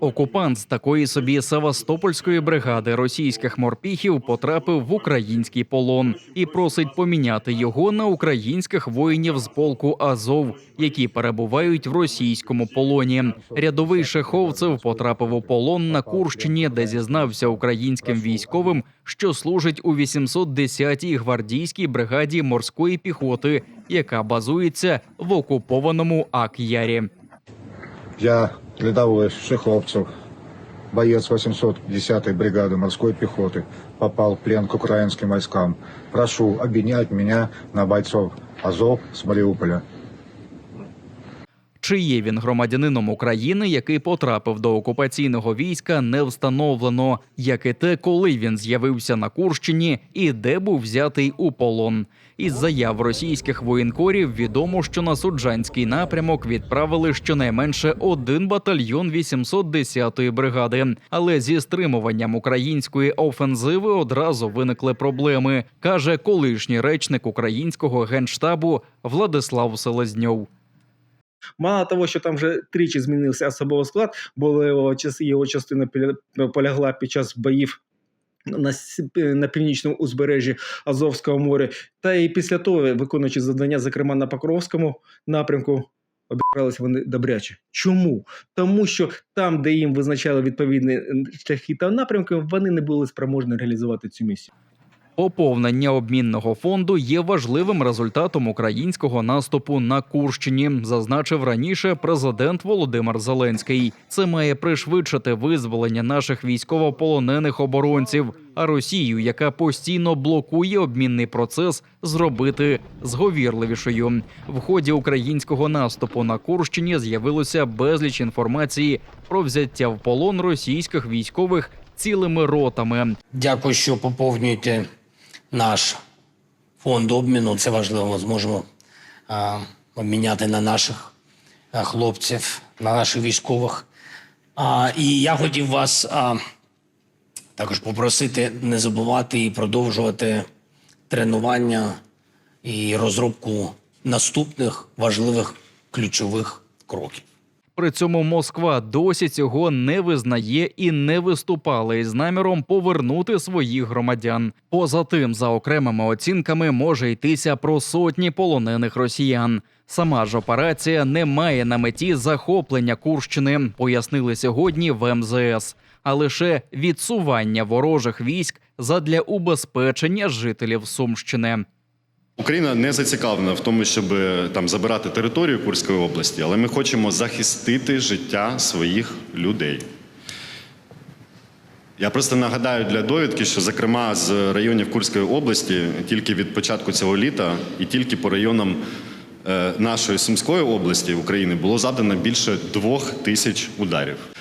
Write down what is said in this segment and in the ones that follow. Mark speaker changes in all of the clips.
Speaker 1: Окупант з такої собі Севастопольської бригади російських морпіхів потрапив в український полон і просить поміняти його на українських воїнів з полку Азов, які перебувають в російському полоні. Рядовий Шеховцев потрапив у полон на Курщині, де зізнався українським військовим, що служить у 810-й гвардійській бригаді морської піхоти, яка базується в окупованому Ак-Ярі.
Speaker 2: Я рядовой Шеховцев, боец 810-й бригады морской пехоты, попал в плен к украинским войскам. Прошу обменять меня на бойцов Азов с Мариуполя.
Speaker 1: Чи є він громадянином України, який потрапив до окупаційного війська, не встановлено, як і те, коли він з'явився на Курщині і де був взятий у полон. Із заяв російських воєнкорів відомо, що на суджанський напрямок відправили щонайменше один батальйон 810-ї бригади. Але зі стримуванням української офензиви одразу виникли проблеми, каже колишній речник українського генштабу Владислав Селезньов.
Speaker 3: Мало того, що там вже тричі змінився особовий склад, бо його, частина полягла під час боїв на, на північному узбережжі Азовського моря, та і після того, виконуючи завдання, зокрема на Покровському напрямку, обігралися вони добряче. Чому? Тому що там, де їм визначали відповідні шляхи та напрямки, вони не були спроможні реалізувати цю місію.
Speaker 1: Поповнення обмінного фонду є важливим результатом українського наступу на Курщині, зазначив раніше президент Володимир Зеленський. Це має пришвидшити визволення наших військовополонених оборонців, а Росію, яка постійно блокує обмінний процес, зробити зговірливішою. В ході українського наступу на Курщині з'явилося безліч інформації про взяття в полон російських військових цілими ротами.
Speaker 4: Дякую, що поповнюєте наш фонд обміну. Це важливо. Ми зможемо а, обміняти на наших хлопців, на наших військових. А, і я хотів вас а, також попросити не забувати і продовжувати тренування і розробку наступних важливих ключових кроків.
Speaker 1: При цьому Москва досі цього не визнає і не виступала із наміром повернути своїх громадян. Поза тим, за окремими оцінками, може йтися про сотні полонених росіян. Сама ж операція не має на меті захоплення Курщини, пояснили сьогодні в МЗС, а лише відсування ворожих військ задля убезпечення жителів Сумщини.
Speaker 5: Україна не зацікавлена в тому, щоб е, там забирати територію Курської області, але ми хочемо захистити життя своїх людей. Я просто нагадаю для довідки, що, зокрема, з районів Курської області тільки від початку цього літа і тільки по районам е, нашої Сумської області України було завдано більше двох тисяч ударів.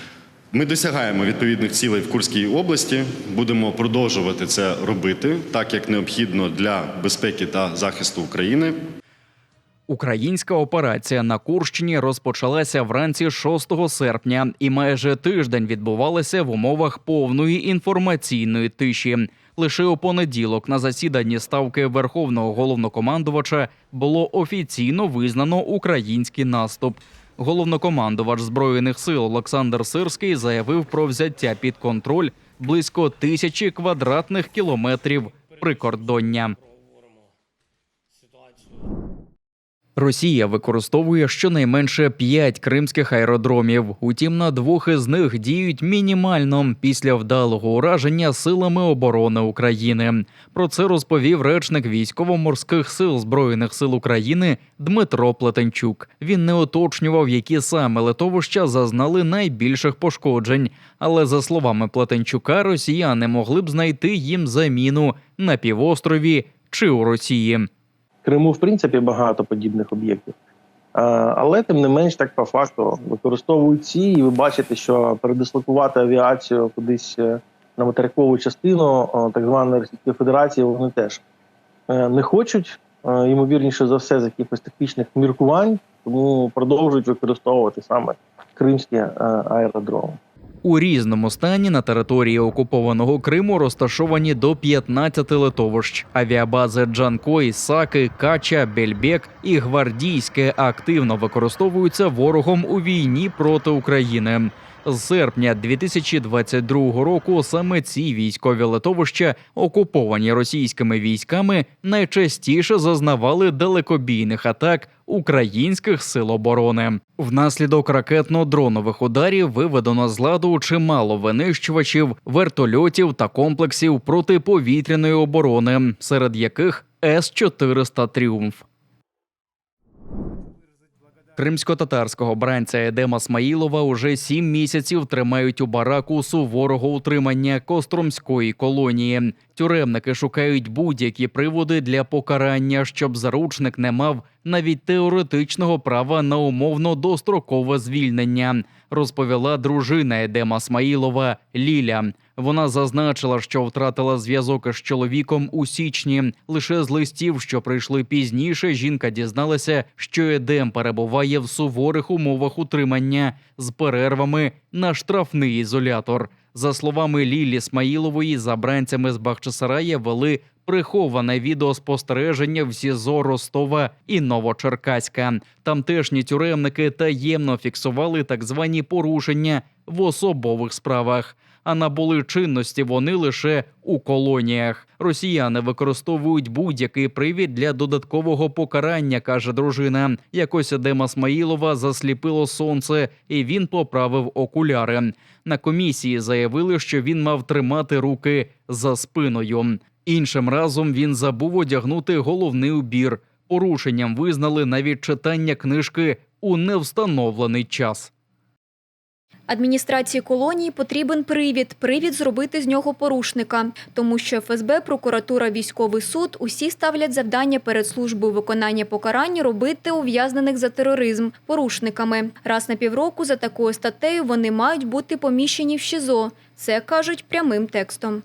Speaker 5: Ми досягаємо відповідних цілей в Курській області. Будемо продовжувати це робити, так як необхідно для безпеки та захисту України.
Speaker 1: Українська операція на Курщині розпочалася вранці 6 серпня і майже тиждень відбувалася в умовах повної інформаційної тиші. Лише у понеділок на засіданні ставки Верховного головнокомандувача було офіційно визнано український наступ. Головнокомандувач збройних сил Олександр Сирський заявив про взяття під контроль близько тисячі квадратних кілометрів прикордоння. Росія використовує щонайменше п'ять кримських аеродромів. Утім, на двох із них діють мінімально після вдалого ураження силами оборони України. Про це розповів речник військово-морських сил збройних сил України Дмитро Плетенчук. Він не уточнював, які саме литовища зазнали найбільших пошкоджень. Але за словами Плетенчука, росіяни могли б знайти їм заміну на півострові чи у Росії.
Speaker 6: Криму, в принципі, багато подібних об'єктів. Але тим не менш, так по факту використовують ці, і ви бачите, що передислокувати авіацію кудись е, на материкову частину так званої Російської Федерації вони теж е, не хочуть. Е, Ймовірніше за все, з якихось тактичних міркувань, тому продовжують використовувати саме кримські аеродроми.
Speaker 1: У різному стані на території окупованого Криму розташовані до 15 литовищ. Авіабази Джанкой, Саки, Кача, Бельбек і Гвардійське активно використовуються ворогом у війні проти України. З серпня 2022 року саме ці військові литовища, окуповані російськими військами, найчастіше зазнавали далекобійних атак українських сил оборони. Внаслідок ракетно-дронових ударів виведено з ладу чимало винищувачів, вертольотів та комплексів протиповітряної оборони, серед яких С-400 Тріумф. Кримсько-татарського бранця Едема Смаїлова уже сім місяців тримають у бараку суворого утримання Костромської колонії. Тюремники шукають будь-які приводи для покарання, щоб заручник не мав навіть теоретичного права на умовно дострокове звільнення, розповіла дружина Едема Смаїлова Ліля. Вона зазначила, що втратила зв'язок із чоловіком у січні. Лише з листів, що прийшли пізніше, жінка дізналася, що Едем перебуває в суворих умовах утримання з перервами на штрафний ізолятор. За словами Лілі Смаїлової, за бранцями з Бахчисарая вели приховане відеоспостереження в СІЗО Ростова і Новочеркаська. Тамтешні тюремники таємно фіксували так звані порушення в особових справах. А набули чинності вони лише у колоніях. Росіяни використовують будь-який привід для додаткового покарання, каже дружина. Якось Дема Смаїлова засліпило сонце, і він поправив окуляри. На комісії заявили, що він мав тримати руки за спиною. Іншим разом він забув одягнути головний убір. Порушенням визнали навіть читання книжки у невстановлений час.
Speaker 7: Адміністрації колонії потрібен привід, привід зробити з нього порушника, тому що ФСБ, прокуратура, військовий суд усі ставлять завдання перед службою виконання покарань робити ув'язнених за тероризм порушниками. Раз на півроку за такою статтею вони мають бути поміщені в ШІЗО. Це кажуть прямим текстом.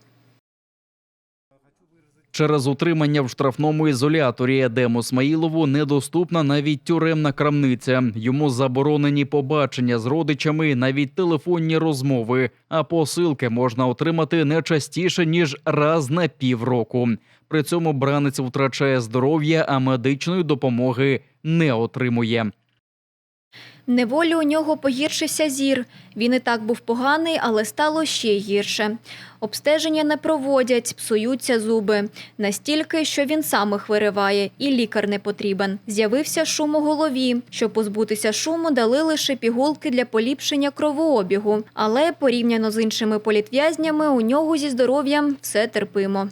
Speaker 1: Через утримання в штрафному ізоляторі Едему Смаїлову недоступна навіть тюремна крамниця. Йому заборонені побачення з родичами, навіть телефонні розмови. А посилки можна отримати не частіше ніж раз на півроку. При цьому бранець втрачає здоров'я, а медичної допомоги не отримує.
Speaker 7: Неволі у нього погіршився зір. Він і так був поганий, але стало ще гірше. Обстеження не проводять, псуються зуби. Настільки, що він сам їх вириває, і лікар не потрібен. З'явився шум у голові. Щоб позбутися шуму, дали лише пігулки для поліпшення кровообігу. Але порівняно з іншими політв'язнями, у нього зі здоров'ям все терпимо.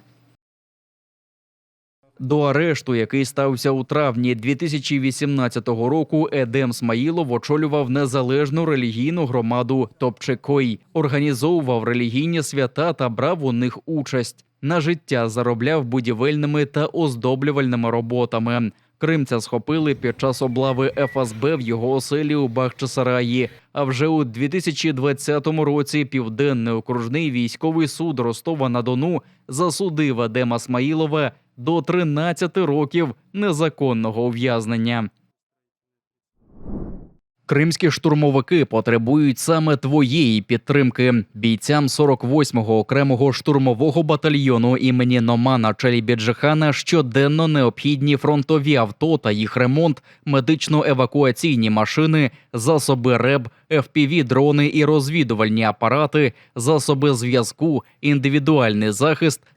Speaker 1: До арешту, який стався у травні 2018 року, Едем Смаїлов очолював незалежну релігійну громаду Топчекой, організовував релігійні свята та брав у них участь. На життя заробляв будівельними та оздоблювальними роботами. Кримця схопили під час облави ФСБ в його оселі у Бахчисараї. А вже у 2020 році Південний окружний військовий суд Ростова на Дону засудив Адема Смаїлова до 13 років незаконного ув'язнення. Кримські штурмовики потребують саме твоєї підтримки. Бійцям 48-го окремого штурмового батальйону імені Номана Чалібіджихана щоденно необхідні фронтові авто та їх ремонт, медично-евакуаційні машини, засоби РЕБ, fpv дрони і розвідувальні апарати, засоби зв'язку, індивідуальний захист